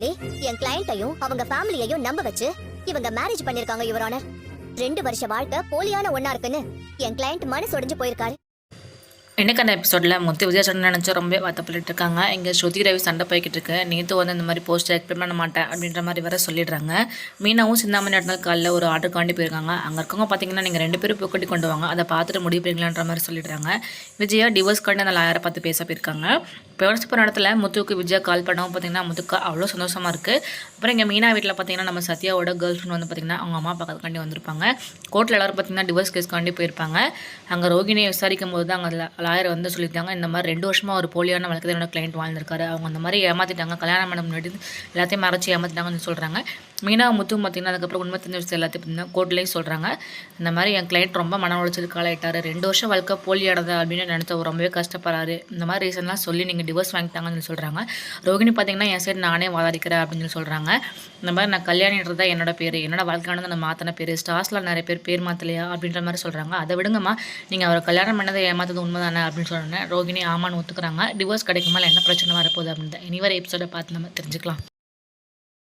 என் கிளையண்ட்டையும் அவங்க ஃபேமிலியையும் நம்ப வச்சு இவங்க மேரேஜ் பண்ணிருக்காங்க யுவர் ஆனர் ரெண்டு வருஷ வாழ்க்கை போலியான ஒன்னா இருக்குன்னு என் கிளையண்ட் மனசு உடைஞ்சு போயிருக்காரு. என்னக்கான எபிசோடில் முத்து விஜய் சண்டை நினச்சி ரொம்ப வருத்தப்பட்டு இருக்காங்க இங்கே ஸ்ருதி ரவி சண்டை போய்கிட்டு இருக்கு நேற்று வந்து இந்த மாதிரி போஸ்ட் எக்ஸ்பிளைன் பண்ண மாட்டேன் அப்படின்ற மாதிரி வேற சொல்லிடுறாங்க. மீனாவும் சிந்தாமணி இடத்துல காலையில் ஒரு ஆர்டருக்காண்டி போயிருக்காங்க. அங்கே இருக்கவங்க பார்த்தீங்கன்னா நீங்கள் ரெண்டு பேரும் புக்கட்டி கொண்டு வாங்க. அதை பார்த்துட்டு முடிவு மாதிரி சொல்லிடுறாங்க. விஜயா டிவோர்ஸ் காண்டி அந்த லாயரை பார்த்து பேச போயிருக்காங்க. பேரண்ட்ஸ் போகிற இடத்துல முத்துவுக்கு விஜயா கால் பண்ணவும் பார்த்தீங்கன்னா முத்துக்கு அவ்வளோ சந்தோஷமாக இருக்குது அப்புறம் இங்கே மீனா வீட்டில் பார்த்தீங்கன்னா நம்ம சத்யாவோட கேர்ள் ஃப்ரெண்ட் வந்து பார்த்தீங்கன்னா அவங்க அம்மா பார்க்கறதுக்காண்டி வந்திருப்பாங்க. கோர்ட்டில் எல்லாரும் பார்த்தீங்கன்னா டிவோர்ஸ் கேஸ்க்காண்டி போயிருப்பாங்க. அங்கே ரோகிணியை விசாரிக்கும் போது தான் அங்கே லாயர் வந்து சொல்லியிருந்தாங்க இந்த மாதிரி ரெண்டு வருஷமாக ஒரு போலியான வழக்கு என்னோட கிளைண்ட் வாழ்ந்திருக்காரு. அவங்க அந்த மாதிரி ஏமாற்றிட்டாங்க கல்யாணம் பண்ண முன்னாடி எல்லாத்தையும் மறைச்சி ஏமாற்றிட்டாங்கன்னு சொல்கிறாங்க மீனா முத்து பார்த்தீங்கன்னா அதுக்கப்புறம் உண்மை தெரிஞ்ச விஷயம் எல்லாத்தையும் பார்த்தீங்கன்னா கோர்ட்லேயும் சொல்கிறாங்க இந்த மாதிரி என் கிளைண்ட் ரொம்ப மன உளைச்சலுக்கு ஆளாயிட்டாரு. ரெண்டு வருஷம் வாழ்க்கை போலியானது அப்படின்னு நினச்ச ரொம்பவே கஷ்டப்படுறாரு. இந்த மாதிரி ரீசன்லாம் சொல்லி நீங்கள் டிவோர்ஸ் வாங்கிட்டாங்கன்னு சொல்லி சொல்கிறாங்க ரோகிணி பார்த்தீங்கன்னா என் சைடு நானே வாதாடிக்கிறேன் அப்படின்னு சொல்லி சொல்கிறாங்க இந்த மாதிரி நான் கல்யாணின்றது தான் என்னோட பேர். என்னோட வாழ்க்கையானது நான் மாற்றின பேர். ஸ்டார்ஸில் நிறைய பேர் பேர் மாற்றலையா அப்படின்ற மாதிரி சொல்கிறாங்க அதை விடுங்கம்மா. நீங்கள் அவரை கல்யாணம் பண்ணதை ஏமாத்தது உண்மைதானே? அப்படின்னு சொன்னேன் ரோகிணி ஆமான்னு ஒத்துக்கிறாங்க. டிவோர்ஸ் கிடைக்குமா என்ன பிரச்சனை வரப்போகுது அப்படின்னு இனி வர எபிசோட பார்த்து நம்ம தெரிஞ்சுக்கலாம்.